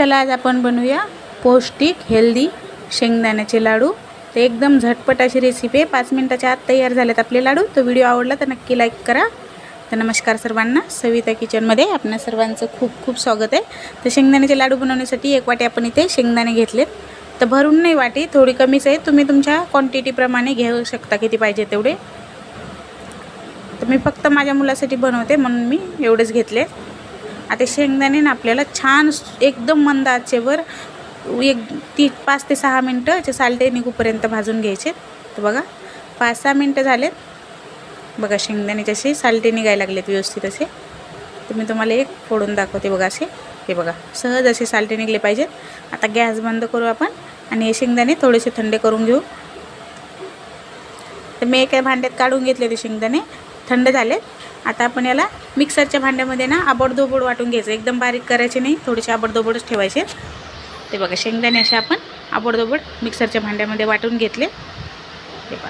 चला आज आपण बनवूया पौष्टिक हेल्दी शेंगदाण्याचे लाडू. तर एकदम झटपट अशी रेसिपी आहे. पाच मिनटाच्या आत तयार झालेत आपले लाडू. तो व्हिडिओ आवडला तर नक्की लाईक करा. तर नमस्कार सर्वांना. सविता किचनमध्ये आपल्या सर्वांचं खूप खूप स्वागत आहे. तर शेंगदाण्याचे लाडू बनवण्यासाठी एक वाटी आपण इथे शेंगदाणे घेतलेत. तर भरून नाही वाटी थोडी कमीच आहे. तुम्ही तुमच्या क्वांटिटीप्रमाणे घेऊ शकता किती पाहिजे तेवढे. तर मी फक्त माझ्या मुलासाठी बनवते म्हणून मी एवढेच घेतले. आता शेंगदाणे ना आपल्याला छान एकदम मंद आचेवर एक ती पाच ते सहा मिनटं याचे सालटे निघूपर्यंत भाजून घ्यायचे. तर बघा पाच सहा मिनटं झालेत. बघा शेंगदाण्याचे असे सालटे निघायला लागलेत व्यवस्थित असे. तर मी तुम्हाला एक फोडून दाखवते बघा असे. हे बघा सहज असे सालटे निघले पाहिजेत. आता गॅस बंद करू आपण आणि हे शेंगदाणे थोडेसे थंडे करून घेऊ. तर मी एका भांड्यात काढून घेतले ते शेंगदाणे. थंड झाले. आता आपण याला मिक्सरच्या भांड्यामध्ये ना आबडधोबड वाटून घ्यायचं. एकदम बारीक करायचे नाही थोडेसे आबडधोबडच ठेवायचे. ते बघा शेंगदाणे असे आपण आबडधोबड मिक्सरच्या भांड्यामध्ये वाटून घेतले. ते बघा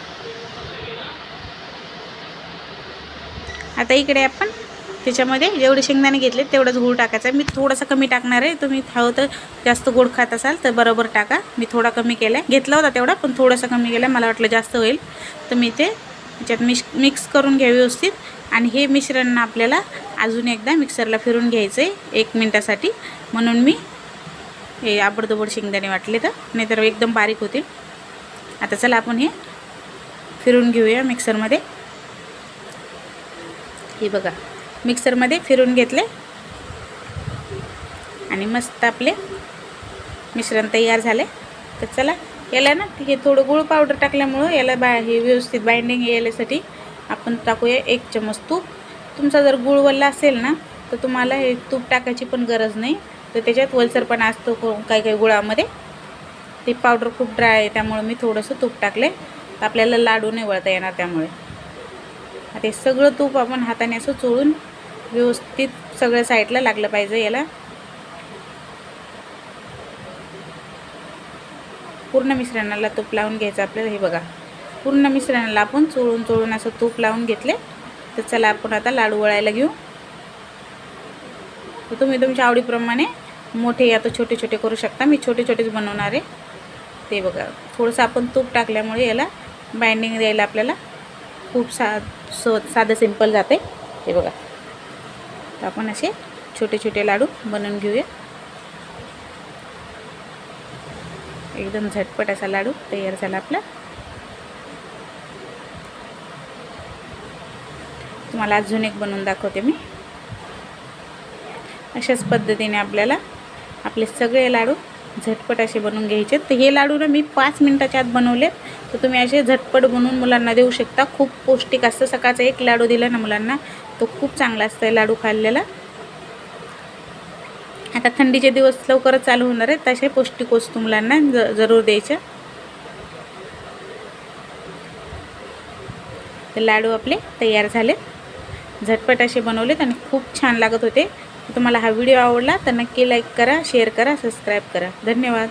आता इकडे आपण त्याच्यामध्ये जेवढे शेंगदाणे घेतले तेवढंच गूळ टाकायचा मी थोडासा कमी टाकणार आहे. तुम्ही हवं तर जास्त गोड खात असाल तर बरोबर टाका. मी थोडा कमी केला आहे घेतला होता तेवढा पण थोडासा कमी केला मला वाटलं जास्त होईल. तर मी ते त्याच्यात मिक्स मिक्स करून घ्या व्यवस्थित. आणि हे मिश्रण आपल्याला अजून एकदा मिक्सरला फिरून घ्यायचं आहे एक मिनटासाठी. म्हणून मी हे आबडदोबड शेंगदाणे वाटले तर नाहीतर एकदम बारीक होते. आता चला आपण हे फिरून घेऊया मिक्सरमध्ये. हे बघा मिक्सरमध्ये फिरून घेतले. आणि मस्त आपले मिश्रण तयार झाले. तर चला याला ना हे थोडं गुळ पावडर टाकल्यामुळं याला बा हे व्यवस्थित बाइंडिंग यायसाठी आपण टाकूया एक चमच तूप. तुमचा जर गुळ वल्ला असेल ना तर तुम्हाला हे तूप टाकायची पण गरज नाही. तर त्याच्यात वलसरपणा असतो काही काही गुळामध्ये. ते पावडर खूप ड्राय आहे त्यामुळे मी थोडंसं तूप टाकले तर आपल्याला लाडू नाही वळता येणार त्यामुळे. आता हे सगळं तूप आपण हाताने असं चोळून व्यवस्थित सगळ्या साईडला लागलं पाहिजे याला. पूर्ण मिश्रणाला तूप लावून घ्यायचं आपल्याला हे बघा. पूर्ण मिश्रणाला आपण चोळून चोळून असं तूप लावून घेतले. तर चला आपण आता लाडू वळायला घेऊ. तर तुम्ही तुमच्या आवडीप्रमाणे मोठे या तर छोटे छोटे करू शकता. मी छोटे छोटेच बनवणार आहे. ते बघा. थोडंसं आपण तूप टाकल्यामुळे याला बाइंडिंग द्यायला आपल्याला खूप सा सो साधं सिंपल जाते. ते बघा. तर आपण असे छोटे छोटे लाडू बनवून घेऊया. एकदम झटपट असा लाडू तयार झाला आपला. तुम्हाला अजून एक बनवून दाखवते मी. अशाच पद्धतीने आपल्याला आपले सगळे लाडू झटपट असे बनवून घ्यायचे. तर हे लाडू ना मी पाच मिनटाच्या आत बनवले. तर तुम्ही असे झटपट बनवून मुलांना देऊ शकता. खूप पौष्टिक असतं. सकाळचा एक लाडू दिला ना मुलांना तो खूप चांगला असतं लाडू खाल्लेला आता थंडीचे दिवस लवकरच चालू होणार आहेत तसे पौष्टिक वस्तू मुलांना ज जरूर द्यायच्या तर लाडू आपले तयार झाले. झटपट असे बनवलेत आणि खूप छान लागत होते. तुम्हाला हा व्हिडिओ आवडला तर नक्की लाईक करा शेअर करा सबस्क्राईब करा. धन्यवाद.